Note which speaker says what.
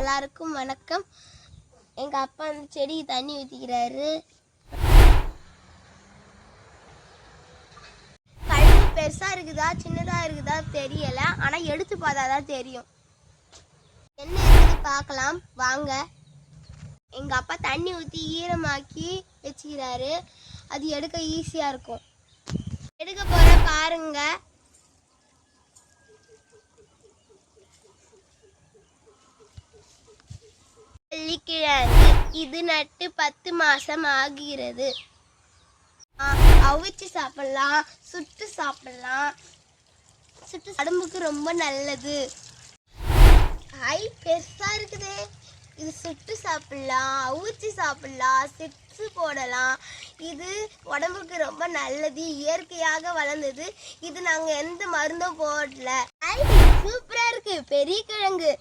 Speaker 1: எல்லாருக்கும் வணக்கம். எங்க அப்பா அந்த செடிக்கு தண்ணி ஊத்திக்கிறாரு. கழுகு பெருசா இருக்குதா சின்னதா இருக்குதா தெரியல. ஆனா எடுத்து பார்த்தாதான் தெரியும். என்ன இருக்குது பார்க்கலாம். வாங்க. எங்க அப்பா தண்ணி ஊத்தி ஈரமாக்கி வச்சுக்கிறாரு. அது எடுக்க ஈஸியா இருக்கும். எடுக்க போற பாருங்க. கிழங்கு இது நட்டு பத்து மாசம் ஆகிறது. அவிச்சு சாப்பிடலாம். சுட்டு சாப்பிடலாம். சுட்டு உடம்புக்கு ரொம்ப நல்லது. ஐ பெருசா இருக்குதே. இது சுட்டு சாப்பிடலாம் அவிச்சு சாப்பிடலாம் சிப்ஸ் போடலாம். இது உடம்புக்கு ரொம்ப நல்லது இயற்கையாக வளர்ந்தது. இது நாங்கள் எந்த மருந்தும் போடல. ஐ சூப்பராக இருக்கு. பெரிய கிழங்கு.